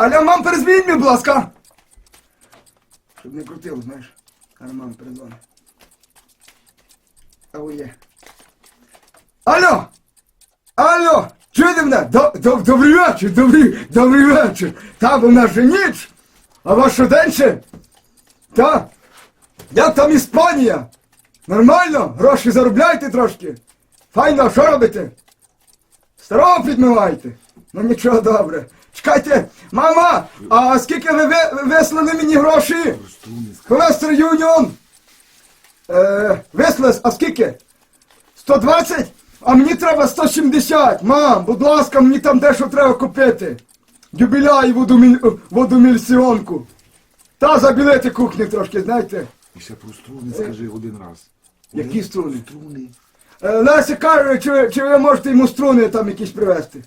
Аля, мам, перезвіть мені, будь ласка. Щоб не крутило, знаєш. Мам, перезвони. Ау є. Алло! Алло! Чуєте мене? До- до- Добрий вечір, добрий, добрий вечір. Та, бо в нас же ніч, а ваш що день ще? Та? Як там Іспанія? Нормально? Гроші заробляєте трошки? Файно, що робите? Старого підмиваєте? Ну нічого добре. Чекайте, мама, а скільки ви ви- вислали мені гроші? Холестер Юніон. Е, вислали, а скільки? 120? А мені треба 170. Мам, будь ласка, мені там дещо треба купити. Юбіляй водоміль, водомільсіонку. Та забілити кухню трошки, знаєте. І ще про струни скажи один раз. Які струни? Струни. Е, Леся каже, чи, чи ви можете йому струни там якісь привезти?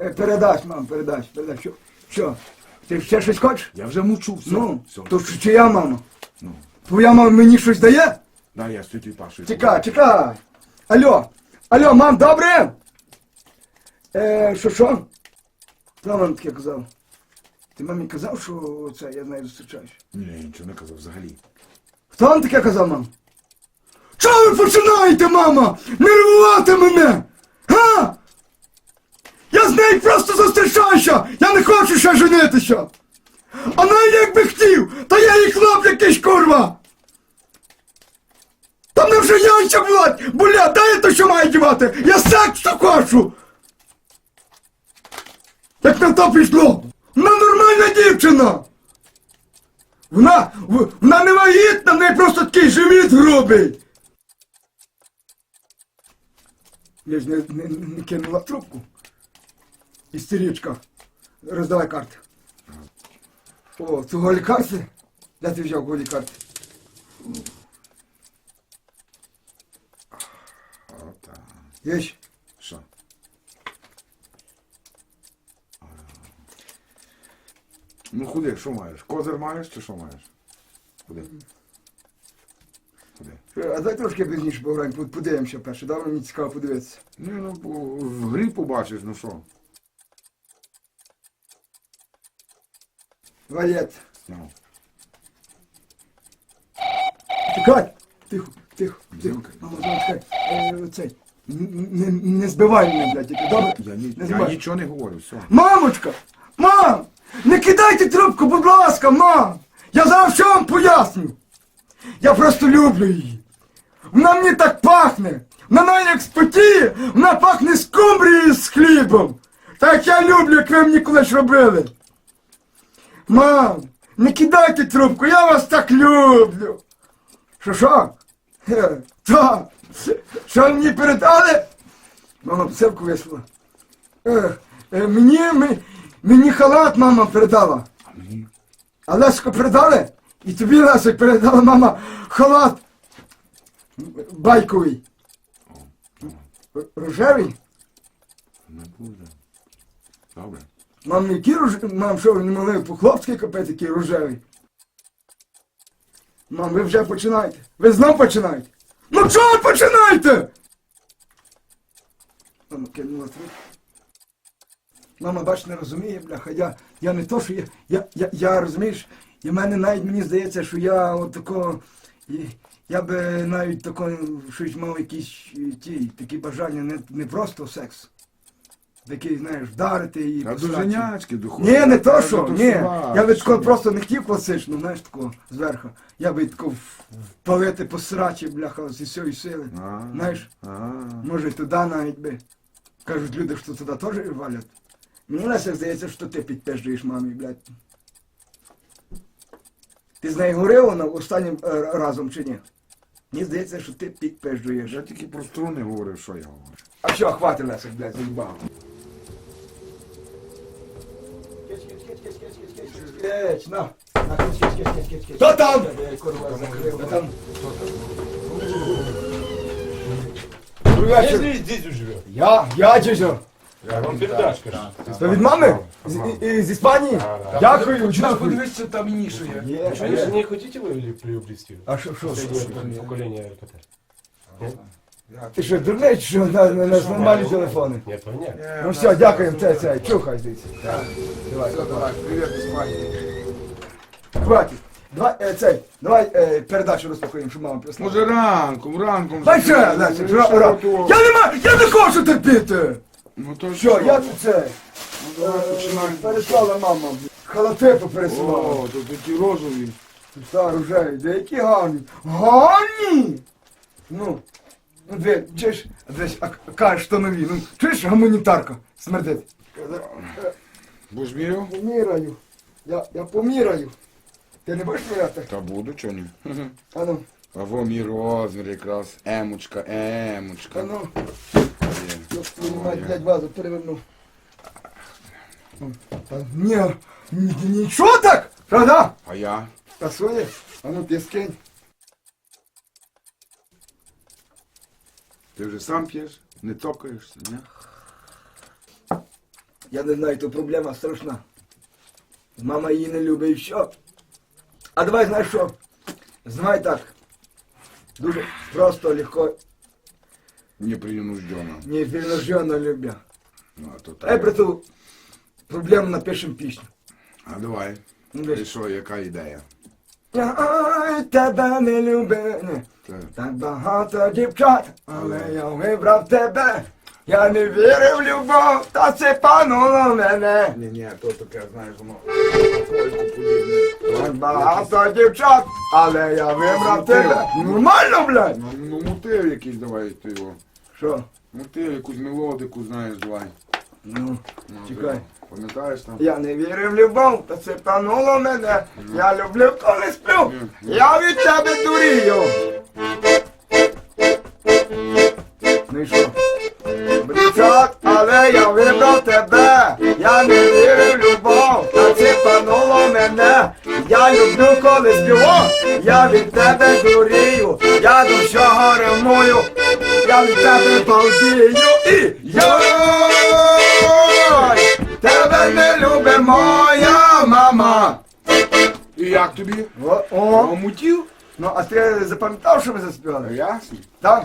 Е, передач, мам, передач, передач. Що? Що? Ти ще щось хочеш? Я вже мучу, все. Ну, все. то що, чия мама? Ну. Твоя мама мені щось дає? Да, я з тітю Пашою. Чекай, чекай. Алло, алло, мам, добре? Е, що що? Хто вам таке казав? Ти мамі казав, що це я з нею зустрічаюсь? Ні, я нічого не казав взагалі. Хто вам таке казав, мам? Чого ви починаєте, мама? Нервувати мене! Га? Нею просто зустрічаюся! Я не хочу ще женитися! А навіть якби хотів, то я їй хлоп якийсь курва! Та мене вже яйця болять! Болять, дай то що має дівати! Я секс то хочу! Як на то пішло! Вона нормальна дівчина! Вона, вона не вагітна, в неї просто такий живіт грубий. Я ж не, не, не кинула трубку. Істеричка. Роздавай карти. О, це голі карти? Де ти взяв голі карти? Ота. Є ж? Що? Ну худи, що маєш? Козир маєш чи що маєш? Куди? Е, А дай трошки пізніше пограємо, подивимося перше. Давай мені цікаво подивитися. Ні, ну по- в грі побачиш, ну що? Валет. Ну. Чекай! Тихо, тихо, тихо. Мамо, чекай. Е, цей. н- Не, не збивай мене, блядь, тільки, добре? Я, ні, Не я збивай. нічого не говорю, все. Мамочка! Мам! Не кидайте трубку, будь ласка, мам! Я зараз що вам поясню. Я просто люблю її. Вона мені так пахне. Вона як спотіє, вона пахне скумбрією з хлібом. Так я люблю, як ви мені колись робили. Мам, не кидайте трубку, я вас так люблю. Що що? Так. Що мені передали? Мама псевку вийшла. Е, е, мені, мені халат мама передала. А? Лесику передали? І тобі, Лесик, передала мама халат байковий. Рожевий? Не буде. Добре. Мам, які рожеві? Мам, що не могли по-хлопськи купити такий рожевий? Мам, ви вже починаєте. Ви знов починаєте. Ну чого починаєте? Мама кинула трубку. Мама, бач, не розуміє, бляха, я, я не то, що я, я, я, я розумієш, і в мене навіть мені здається, що я от тако, і, я би навіть тако, щось мав якісь ті, такі бажання, не, не просто секс. Такий, знаєш, вдарити до посрати. Ні, не то що, ні. Я би такого просто не хотів класично, знаєш, такого зверху. Я би тако в- впалити по срачі, бляха, зі всієї сили. Знаєш, може туди навіть би. Кажуть люди, що туди теж валять. Мені Леся здається, що ти підпежуєш мамі, блядь. Ти з нею говорив вона останнім е, разом чи ні? Мені здається, що ти підпежуєш. Я тільки про струни говорив, що я говорю. А все, хватить Лесик, блядь, заїбав. Кеч, на. На, кеч, кеч, кеч, кеч, кеч. Хто там? Курва, закрив. Хто там? Добрий Я вечір. здесь, здесь живет. Я, я дядя. Я вам передашь, конечно. То від мами? З, і- з Іспанії? Дякую, дякую. Подивись, що там інше є. Є, А если не хотите вы приобрести? А що, що, що? Поколение РКТ. Ти що, дурний, що на, на, на нормальні телефони? Ні, то ні. Ну все, дякуємо, це, це, чухай звідси. Давай, Все, давай, привіт, спать. хватить. Давай, е, цей, давай е, передачу розпакуємо, щоб мама прислала. Може ранком, ранком. Дай ще. Лесик, Ну, ра- що ра- то? Я не маю, я не хочу терпіти! Ну то Що, я тут це, Ну, давай е, починаємо. переслала мама, халатипу пересилала. О, то такі розові. Стар уже, де які гарні. Гарні! Ну, чуєш, десь, а кажеш, що нові, ну, чуєш, гуманітарка, смердить. Будеш міряв? Поміряю, я, я поміряю. Ти не будеш міряти? Та буду, чого ні? А ну, А во мій розмір якраз. Емочка, емочка. а ну, я твою мать, блядь, вазу переверну. Та ні, ні, нічого так, правда? А я? Пасує? А ну, піскинь. Ти вже сам п'єш? Не цокаєшся, ні? Я не знаю, то проблема страшна. Мама її не любить і все. А давай знаєш що? Знай так. Дуже просто, легко, Непринужденно. непринужденно любя. Ну, а то Давай про так. ту проблему напишем пісню. А давай. Ну, І десь. що, яка ідея? Ой, тебе не. Це- Так багато дівчат, але я вибрав тебе. Я не вірив в любов, та це пануло мене. Ні, ні, то таке, знаєш, воно. Так багато дівчат, але я вибрав тебе. Нормально, блядь? Ну, ну мотив якийсь давай ти його. Що? Мотив, якусь мелодику, знаєш, давай. Ну, Ну, Чекай. Пам'ятаєш там? я не вірив в любов, та це пануло мене. Я люблю, коли сплю. Я від тебе дурію. Тобі? О, о. Мутів? Ну, а ти запам'ятав, що ми заспівали? Ясно. Так?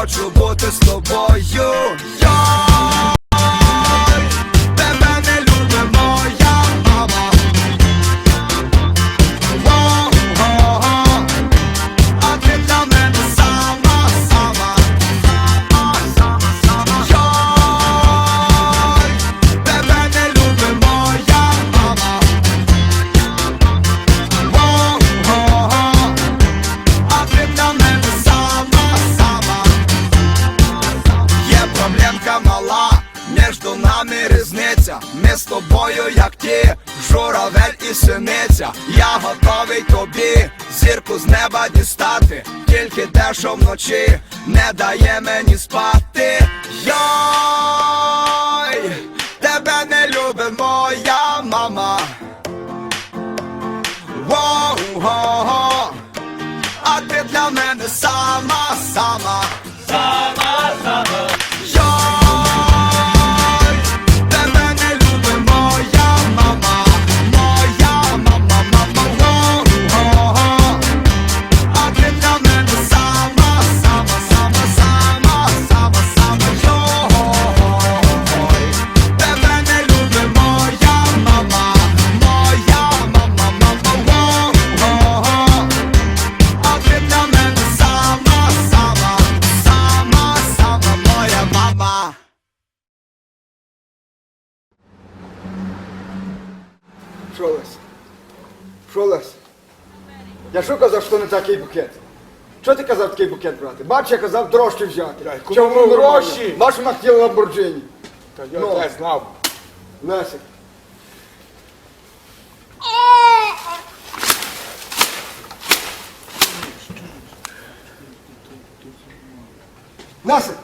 хочу бути з тобою. Неба тільки те, що вночі не дає мені спати. Йой, тебе не любить моя мама. Воу-го-го, а ти для мене сама, сама. Я що казав, що не такий букет? Що ти казав такий букет брати? Бач, я казав трошки взяти. Та кому Чому гроші? Бач, вона хотіла Ламборджині. Та я Ну. не знав. Лесик. Насик.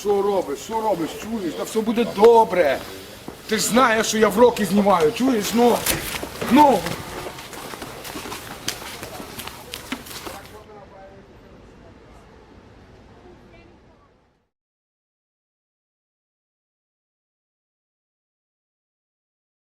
Що робиш, що робиш, чуєш? Та все буде добре. Ти ж знаєш, що я в роки знімаю, чуєш? Ну, ну,